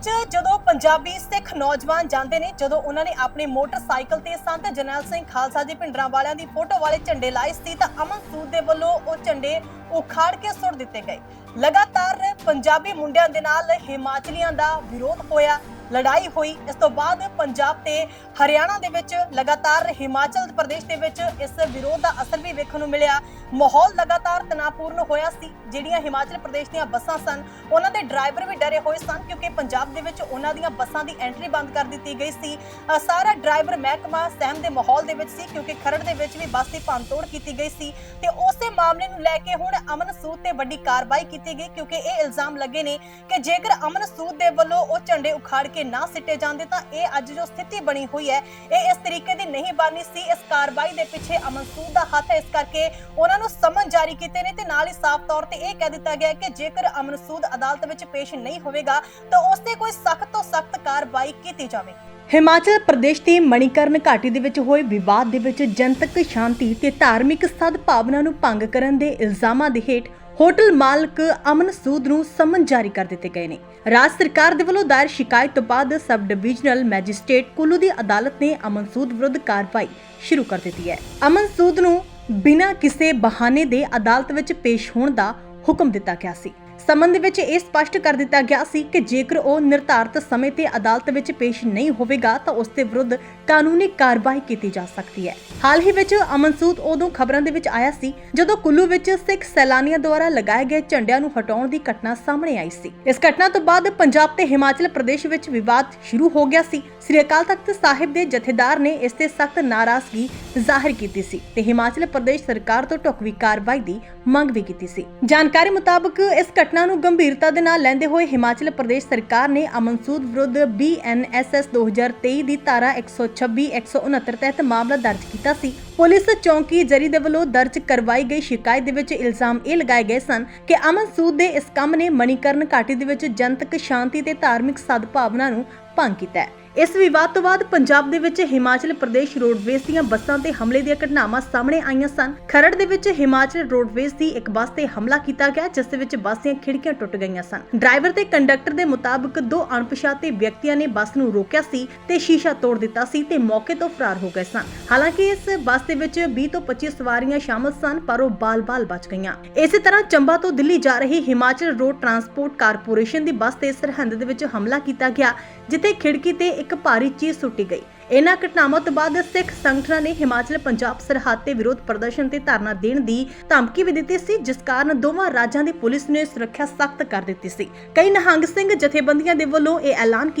ਵਿੱਚ ਜਦੋਂ ਪੰਜਾਬੀ ਸਿੱਖ ਨੌਜਵਾਨ ਜਾਂਦੇ ਨੇ, ਜਦੋਂ ਉਹਨਾਂ ਨੇ ਆਪਣੇ ਮੋਟਰਸਾਈਕਲ ਤੇ ਸੰਤ ਜਰਨੈਲ ਸਿੰਘ ਖਾਲਸਾ ਦੇ ਭਿੰਡਰਾਂ ਵਾਲਿਆਂ ਦੀ ਫੋਟੋ ਵਾਲੇ ਝੰਡੇ ਲਾਏ ਸੀ, ਤਾਂ ਅਮਨ ਸੂਦ ਦੇ ਵੱਲੋਂ ਉਹ ਝੰਡੇ ਉਖਾੜ ਕੇ ਸੁੱਟ ਦਿੱਤੇ ਗਏ। ਲਗਾਤਾਰ ਪੰਜਾਬੀ ਮੁੰਡਿਆਂ ਦੇ ਨਾਲ ਹਿਮਾਚਲੀਆਂ ਦਾ ਵਿਰੋਧ ਹੋਇਆ। ਲੜਾਈ ਹੋਈ। ਇਸ ਤੋਂ ਬਾਅਦ ਪੰਜਾਬ ਤੇ ਹਰਿਆਣਾ ਦੇ ਵਿੱਚ ਲਗਾਤਾਰ ਹਿਮਾਚਲ ਪ੍ਰਦੇਸ਼ ਦੇ ਵਿੱਚ ਇਸ ਵਿਰੋਧ ਦਾ ਅਸਰ ਵੀ ਵੇਖਣ ਨੂੰ ਮਿਲਿਆ। ਮਾਹੌਲ ਲਗਾਤਾਰ ਤਣਾਅਪੂਰਨ ਹੋਇਆ ਸੀ। ਜਿਹੜੀਆਂ ਹਿਮਾਚਲ ਪ੍ਰਦੇਸ਼ ਦੀਆਂ ਬੱਸਾਂ ਸਨ, ਉਹਨਾਂ ਦੇ ਡਰਾਈਵਰ ਵੀ ਡਰੇ ਹੋਏ ਸਨ ਕਿਉਂਕਿ ਪੰਜਾਬ ਦੇ ਵਿੱਚ ਉਹਨਾਂ ਦੀਆਂ ਬੱਸਾਂ ਦੀ ਐਂਟਰੀ ਬੰਦ ਕਰ ਦਿੱਤੀ ਗਈ ਸੀ। ਸਾਰਾ ਡਰਾਈਵਰ ਮਹਿਕਮਾ ਸਹਿਮ ਦੇ ਮਾਹੌਲ ਦੇ ਵਿੱਚ ਸੀ ਕਿਉਂਕਿ ਖਰੜ ਦੇ ਵਿੱਚ ਵੀ ਬੱਸ ਦੀ ਭੰਨਤੋੜ ਕੀਤੀ ਗਈ ਸੀ। ਤੇ ਉਸੇ ਮਾਮਲੇ ਨੂੰ ਲੈ ਕੇ ਹੁਣ ਅਮਨ ਸੂਦ ਤੇ ਵੱਡੀ ਕਾਰਵਾਈ ਕੀਤੀ ਗਈ ਕਿਉਂਕਿ ਇਹ ਇਲਜ਼ਾਮ ਲੱਗੇ ਨੇ ਕਿ ਜੇਕਰ ਅਮਨ ਸੂਦ ਦੇ ਵੱਲੋਂ ਉਹ ਝੰਡੇ ਉਖਾੜ ਕੇ ਨਾ ਸਿੱਟੇ ਜਾਂਦੇ ਤਾਂ ਇਹ ਅੱਜ ਜੋ ਸਥਿਤੀ ਬਣੀ ਹੋਈ ਹੈ, ਇਹ ਇਸ ਤਰੀਕੇ ਦੀ ਨਹੀਂ ਬਣਨੀ ਸੀ। ਇਸ ਕਾਰਵਾਈ ਦੇ ਪਿੱਛੇ ਅਮਨ ਸੂਦ ਦਾ ਹੱਥ ਹੈ। ਇਸ ਕਰਕੇ ਉਹਨਾਂ ਨੂੰ ਸਮਨ ਜਾਰੀ ਕੀਤੇ ਨੇ ਤੇ ਨਾਲ ਹੀ ਸਾਫ਼ ਤੌਰ ਤੇ ਇਹ ਕਹਿ ਦਿੱਤਾ ਗਿਆ ਕਿ ਜੇਕਰ ਅਮਨ ਸੂਦ ਅਦਾਲਤ ਵਿੱਚ ਪੇਸ਼ ਨਹੀਂ ਹੋਵੇਗਾ, ਤਾਂ ਉਸ ਤੇ ਕੋਈ ਸਖਤ ਤੋਂ ਸਖਤ ਕਾਰਵਾਈ ਕੀਤੀ ਜਾਵੇ। ਹਿਮਾਚਲ ਪ੍ਰਦੇਸ਼ ਦੀ ਮਣੀਕਰਨ ਘਾਟੀ ਦੇ ਵਿੱਚ ਹੋਏ ਵਿਵਾਦ ਦੇ ਵਿੱਚ ਜਨਤਕ ਸ਼ਾਂਤੀ ਤੇ ਧਾਰਮਿਕ ਸਦਭਾਵਨਾ ਨੂੰ ਭੰਗ ਕਰਨ ਦੇ ਇਲਜ਼ਾਮਾਂ ਦੇ ਹੇਠ ਹੋਟਲ ਮਾਲਕ ਅਮਨ ਸੂਦ ਨੂੰ ਸਮਨ ਜਾਰੀ ਕਰ ਦਿੱਤੇ ਗਏ ਨੇ। ਰਾਜ ਸਰਕਾਰ ਦੇ ਵੱਲੋਂ ਦਾਇਰ ਸ਼ਿਕਾਇਤ ਤੋਂ ਬਾਅਦ ਸਬ ਡਿਵੀਜ਼ਨਲ ਮੈਜਿਸਟ੍ਰੇਟ ਕੁੱਲੂ ਦੀ ਅਦਾਲਤ ਨੇ ਅਮਨ ਸੂਦ ਵਿਰੁੱਧ ਕਾਰਵਾਈ ਸ਼ੁਰੂ ਕਰ ਦਿੱਤੀ ਹੈ। ਅਮਨ ਸੂਦ ਨੂੰ ਬਿਨਾਂ ਕਿਸੇ ਬਹਾਨੇ ਦੇ ਅਦਾਲਤ ਵਿੱਚ ਪੇਸ਼ ਹੋਣ ਦਾ ਹੁਕਮ ਦਿੱਤਾ ਗਿਆ ਸੀ। ਸੰਬੰਧ ਵਿੱਚ ਇਹ ਸਪਸ਼ਟ ਕਰ ਦਿੱਤਾ ਗਿਆ ਸੀ ਕਿ ਜੇਕਰ ਉਹ ਨਿਰਧਾਰਤ ਸਮੇਂ ਤੇ ਅਦਾਲਤ ਵਿੱਚ ਪੇਸ਼ ਨਹੀਂ ਹੋਵੇਗਾ, ਤਾਂ ਉਸ ਦੇ ਵਿਰੁੱਧ ਕਾਨੂੰਨੀ ਕਾਰਵਾਈ ਕੀਤੀ ਜਾ ਸਕਦੀ ਹੈ। ਹਾਲ ਹੀ ਵਿੱਚ ਅਮਨਸੂਦ ਉਦੋਂ ਖਬਰਾਂ ਦੇ ਵਿੱਚ ਆਇਆ ਸੀ, ਜਦੋਂ ਕੁੱਲੂ ਵਿੱਚ ਸਿੱਖ ਸੈਲਾਨੀਆਂ ਦੁਆਰਾ ਲਗਾਏ ਗਏ ਝੰਡਿਆਂ ਨੂੰ ਹਟਾਉਣ ਦੀ ਘਟਨਾ ਸਾਹਮਣੇ ਆਈ ਸੀ। ਇਸ ਘਟਨਾ ਤੋਂ ਬਾਅਦ ਪੰਜਾਬ ਤੇ ਹਿਮਾਚਲ ਪ੍ਰਦੇਸ਼ ਵਿੱਚ ਵਿਵਾਦ ਸ਼ੁਰੂ ਹੋ ਗਿਆ ਸੀ। ਸ੍ਰੀ ਅਕਾਲ ਤਖਤ ਸਾਹਿਬ ਦੇ ਜਥੇਦਾਰ ਨੇ ਇਸ ਤੇ ਸਖਤ ਨਾਰਾਜ਼ਗੀ ਜ਼ਾਹਿਰ ਕੀਤੀ ਸੀ ਤੇ ਹਿਮਾਚਲ ਪ੍ਰਦੇਸ਼ ਸਰਕਾਰ ਤੋਂ ਢੁਕਵੀਂ ਕਾਰਵਾਈ ਦੀ ਮੰਗ ਵੀ ਕੀਤੀ ਸੀ। ਜਾਣਕਾਰੀ ਮੁਤਾਬਕ ਇਸ ਘਟਨਾ ਨੂੰ ਗੰਭੀਰਤਾ ਦੇ ਨਾਲ ਲੈਂਦੇ ਹੋਏ ਹਿਮਾਚਲ ਪ੍ਰਦੇਸ਼ ਸਰਕਾਰ ਨੇ ਅਮਨਸੂਦ ਵਿਰੁੱਧ ਬੀਐਨਐਸਐਸ 2023 ਦੀ ਧਾਰਾ 126 169 ਤਹਿਤ ਮਾਮਲਾ ਦਰਜ ਕੀਤਾ ਸੀ। ਪੁਲਿਸ ਚੌਂਕੀ ਜਰੀ ਦੇ ਵੱਲੋਂ ਦਰਜ ਕਰਵਾਈ ਗਈ ਸ਼ਿਕਾਇਤ ਦੇ ਵਿੱਚ ਇਲਜ਼ਾਮ ਇਹ ਲਗਾਏ ਗਏ ਸਨ ਕਿ ਅਮਨਸੂਦ ਦੇ ਇਸ ਕੰਮ ਨੇ ਮਣੀਕਰਨ ਘਾਟੀ ਦੇ ਵਿੱਚ ਜਨਤਕ ਸ਼ਾਂਤੀ ਤੇ ਧਾਰਮਿਕ ਸਦਭਾਵਨਾ ਨੂੰ ਭੰਗ ਕੀਤਾ ਹੈ। ਇਸ ਵਿਵਾਦ ਤੋਂ ਬਾਅਦ ਪੰਜਾਬ ਦੇ ਵਿੱਚ ਹਿਮਾਚਲ ਪ੍ਰਦੇਸ਼ ਰੋਡਵੇਜ਼ ਦੀਆਂ ਬੱਸਾਂ ਤੇ ਹਮਲੇ ਦੀਆਂ ਘਟਨਾਵਾਂ ਸਾਹਮਣੇ ਆਈਆਂ ਸਨ। ਖਰੜ ਦੇ ਵਿੱਚ ਹਿਮਾਚਲ ਰੋਡਵੇਜ਼ ਦੀ ਇੱਕ ਬੱਸ ਤੇ ਹਮਲਾ ਕੀਤਾ ਗਿਆ, ਜਿਸ ਦੇ ਵਿੱਚ ਬੱਸ ਦੀਆਂ ਖਿੜਕੀਆਂ ਟੁੱਟ ਗਈਆਂ ਸਨ। ਡਰਾਈਵਰ ਤੇ ਕੰਡਕਟਰ ਦੇ ਮੁਤਾਬਕ ਦੋ ਅਣਪਛਾਤੇ ਵਿਅਕਤੀਆਂ ਨੇ ਬੱਸ ਨੂੰ ਰੋਕਿਆ ਸੀ ਤੇ ਸ਼ੀਸ਼ਾ ਤੋੜ ਦਿੱਤਾ ਸੀ ਤੇ ਮੌਕੇ ਤੋਂ ਫਰਾਰ ਹੋ ਗਏ ਸਨ। ਹਾਲਾਂਕਿ ਇਸ ਬੱਸ ਦੇ ਵਿੱਚ 20 ਤੋਂ 25 ਸਵਾਰੀਆਂ ਸ਼ਾਮਲ ਸਨ, ਪਰ ਉਹ ਬਾਲ-ਬਾਲ ਬਚ ਗਈਆਂ। ਇਸੇ ਤਰ੍ਹਾਂ ਚੰਬਾ ਤੋਂ ਦਿੱਲੀ ਜਾ ਰਹੀ ਹਿਮਾਚਲ ਰੋਡ ਟਰਾਂਸਪੋਰਟ ਕਾਰਪੋਰੇਸ਼ਨ ਦੀ ਬੱਸ ਤੇ ਸਰਹੰਦ ਦੇ ਵਿੱਚ ਹਮਲਾ ਕੀਤਾ ਗਿਆ, ਜਿੱਥੇ ਖਿੜਕੀ ਤੇ ਇੱਕ ਭਾਰੀ ਚੀਜ਼ ਸੁੱਟੀ ਗਈ। ਇਹਨਾਂ ਘਟਨਾਵਾਂ ਤੋਂ ਬਾਅਦ ਸਿੱਖ ਸੰਗਠਨਾਂ ਨੇ ਹਿਮਾਚਲ ਪੰਜਾਬ ਸਰਹੱਦ ਤੇ ਵਿਰੋਧ ਪ੍ਰਦਰਸ਼ਨ ਤੇ ਧਰਨਾ ਦੇਣ ਦੀ ਧਮਕੀ ਵੀ ਦਿੱਤੀ ਸੀ, ਜਿਸ ਕਾਰਨ ਦੋਵਾਂ ਰਾਜਾਂ ਦੀ ਪੁਲਿਸ ਨੇ ਸੁਰੱਖਿਆ ਸਖਤ ਕਰ ਦਿੱਤੀ ਸੀ। ਕਈ ਨਿਹੰਗ ਸਿੰਘ ਜਥੇਬੰਦੀਆਂ ਦੇ ਵੱਲੋਂ ਇਹ ਐਲਾਨ ਕੀਤਾ